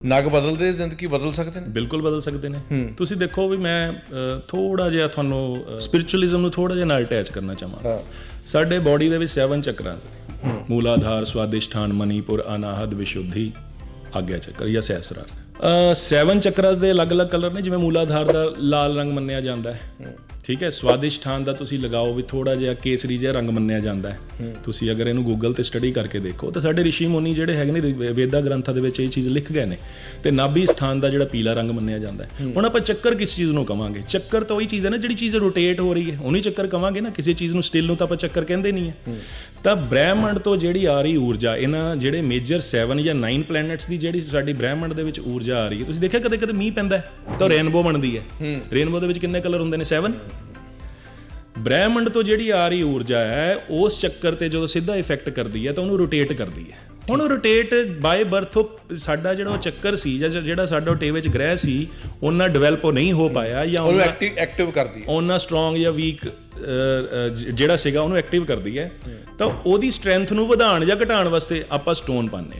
ਨਗ ਬਦਲਦੇ ਜ਼ਿੰਦਗੀ ਬਦਲ ਸਕਦੇ ਨੇ? ਬਿਲਕੁਲ ਬਦਲ ਸਕਦੇ ਨੇ। ਤੁਸੀਂ ਦੇਖੋ ਵੀ ਮੈਂ ਥੋੜਾ ਜਿਹਾ ਤੁਹਾਨੂੰ ਸਪਿਰਚੁਅਲਿਜ਼ਮ ਨੂੰ ਥੋੜਾ ਜਿਹਾ ਨਾਲ ਅਟੈਚ ਕਰਨਾ ਚਾਹਾਂ ਸਾਡੇ ਬਾਡੀ ਦੇ ਵਿੱਚ 7 ਚੱਕਰਾਂ ਨੇ। ਮੂਲਾਧਾਰ ਸਵਾਦਿਸ਼ਠਾਨ ਮਨੀਪੁਰ ਅਨਾਹਦ ਵਿਸ਼ੁੱਧੀ ਆਗਿਆ ਚੱਕਰ ਜਾਂ ਅ 7 ਚੱਕਰਾਂ ਦੇ ਅਲੱਗ-ਅਲੱਗ ਕਲਰ ਨੇ ਜਿਵੇਂ ਮੂਲਾਧਾਰ ਦਾ ਲਾਲ ਰੰਗ ਮੰਨਿਆ ਜਾਂਦਾ ਹੈ। ਠੀਕ ਹੈ ਸਵਾਦਿਸ਼ਠਾਨ ਦਾ ਤੁਸੀਂ ਲਗਾਓ ਵੀ ਥੋੜਾ ਜਿਹਾ ਕੇਸਰੀ ਜਿਹਾ ਰੰਗ ਮੰਨਿਆ ਜਾਂਦਾ ਹੈ। ਤੁਸੀਂ ਅਗਰ ਇਹਨੂੰ ਗੂਗਲ ਤੇ ਸਟੱਡੀ ਕਰਕੇ ਦੇਖੋ ਤਾਂ ਸਾਡੇ ਰਿਸ਼ੀ ਮੁਨੀ ਜਿਹੜੇ ਹੈਗੇ ਨੇ ਵੇਦਾ ਗ੍ਰੰਥਾਂ ਦੇ ਵਿੱਚ ਇਹ ਚੀਜ਼ ਲਿਖ ਗਏ ਨੇ ਤੇ ਨਾਭੀ ਸਥਾਨ ਦਾ ਜਿਹੜਾ ਪੀਲਾ ਰੰਗ ਮੰਨਿਆ ਜਾਂਦਾ ਹੈ। ਹੁਣ ਆਪਾਂ ਚੱਕਰ ਕਿਸ ਚੀਜ਼ ਨੂੰ ਕਵਾਂਗੇ? ਚੱਕਰ ਤਾਂ ਉਹੀ ਚੀਜ਼ ਹੈ ਨਾ ਜਿਹੜੀ ਚੀਜ਼ ਰੋਟੇਟ ਹੋ ਰਹੀ ਹੈ। ਉਹਨੂੰ ਚੱਕਰ ਕਵਾਂਗੇ ਨਾ ਕਿਸੇ ਚੀਜ਼ ਨੂੰ ਸਟਿਲ ਨੂੰ ਤਾਂ ਆਪਾਂ ਚੱਕਰ ਕਹਿੰਦੇ ਨਹੀਂ ਹੈ। ਤਾਂ ਬ੍ਰਹਿਮੰਡ ਤੋਂ ਜਿਹੜੀ ਆ ਰਹੀ ਊਰਜਾ ਇਹਨਾਂ ਜਿਹੜੇ ਮੇਜਰ 7 ਜਾਂ 9 ਪਲੈਨਟਸ ਦੀ ਜਿਹੜੀ ਸਾਡੀ ਬ੍ਰਹਿਮੰਡ ਦੇ ਵਿੱਚ ਊਰਜਾ ਆ ਰਹੀ ਹੈ ਤੁਸੀਂ ਦੇਖਿਆ ਕਦੇ ਕਦੇ ਮੀਂਹ ਪੈਂਦਾ ਹੈ? ਤਾਂ ਰੇਨਬੋ ਬਣਦੀ ਹੈ। ਰੇਨਬੋ ਦੇ ਵਿੱਚ ਕਿੰਨੇ ਕਲਰ ਹੁੰਦੇ ਨੇ? 7 ਬ੍ਰਹਿਮੰਡ ਤੋਂ ਜਿਹੜੀ ਆ ਰਹੀ ਊਰਜਾ ਹੈ ਉਸ ਚੱਕਰ ਤੇ ਜਦੋਂ ਸਿੱਧਾ ਇਫੈਕਟ ਕਰਦੀ ਹੈ ਤਾਂ ਉਹਨੂੰ ਰੋਟੇਟ ਕਰਦੀ ਹੈ। ਹੁਣ ਉਹ ਰੋਟੇਟ ਬਾਈ ਬਰਥ ਸਾਡਾ ਜਿਹੜਾ ਉਹ ਚੱਕਰ ਸੀ ਜਾਂ ਜਿਹੜਾ ਸਾਡਾ ਟੇ ਵਿੱਚ ਗ੍ਰਹਿ ਸੀ ਉਹਨਾਂ ਡਿਵੈਲਪ ਉਹ ਨਹੀਂ ਹੋ ਪਾਇਆ ਜਾਂ ਉਹਨਾਂ ਐਕਟਿਵ ਐਕਟਿਵ ਕਰਦੀ ਹੈ। ਉਹਨਾਂ ਸਟਰੋਂਗ ਜਾਂ ਵੀਕ ਜਿਹੜਾ ਸੀਗਾ ਉਹਨੂੰ ਐਕਟਿਵ ਕਰਦੀ ਹੈ। ਤਾਂ ਉਹਦੀ ਸਟਰੈਂਥ ਨੂੰ ਵਧਾਉਣ ਜਾਂ ਘਟਾਉਣ ਵਾਸਤੇ ਆਪਾਂ ਸਟੋਨ ਪਾਉਂਦੇ ਹਾਂ।